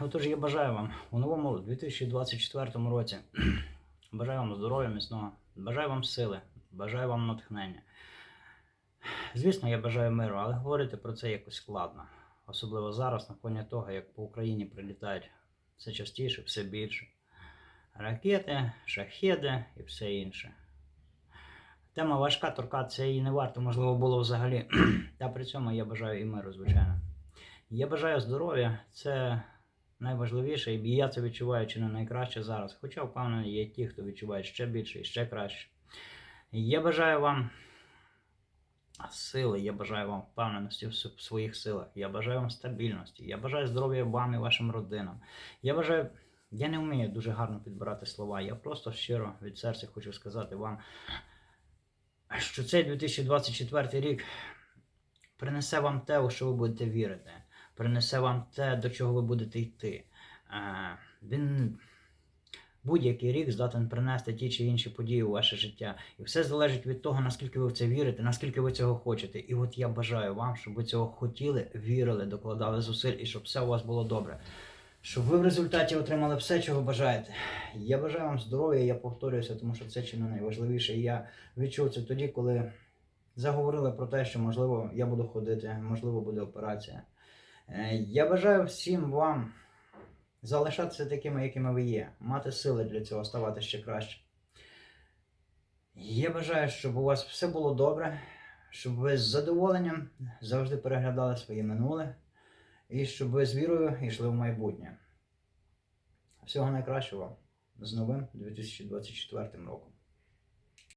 отож я бажаю вам у новому 2024 році. Бажаю вам здоров'я міцного, бажаю вам сили, бажаю вам натхнення. Звісно, я бажаю миру, але говорити про це якось складно. Особливо зараз, на фоні того, як по Україні прилітають все частіше, все більше. Ракети, шахеди і все інше. Тема важка, торкатися її не варто, можливо, було взагалі. Та при цьому я бажаю і миру, звичайно. Я бажаю здоров'я, це найважливіше, і я це відчуваю чи не найкраще зараз. Хоча, впевнений, є ті, хто відчуває ще більше і ще краще. Я бажаю вам сили, я бажаю вам впевненості в своїх силах, я бажаю вам стабільності, я бажаю здоров'я вам і вашим родинам. Я бажаю. Я не вмію дуже гарно підбирати слова. Я просто щиро від серця хочу сказати вам, що цей 2024 рік принесе вам те, у що ви будете вірити, принесе вам те, до чого ви будете йти. Е, Він будь-який рік здатен принести ті чи інші події у ваше життя. І все залежить від того, наскільки ви в це вірите, наскільки ви цього хочете. І от я бажаю вам, щоб ви цього хотіли, вірили, докладали зусиль і щоб все у вас було добре. Щоб ви в результаті отримали все, чого бажаєте. Я бажаю вам здоров'я, я повторююся, тому що це чи не найважливіше. Я відчув це тоді, коли заговорили про те, що можливо я буду ходити, можливо, буде операція. Е, Я бажаю всім вам залишатися такими, якими ви є, мати сили для цього, ставати ще краще. Я бажаю, щоб у вас все було добре, щоб ви з задоволенням завжди переглядали своє минуле і щоб ви з вірою йшли в майбутнє. Всього найкращого з новим 2024 роком.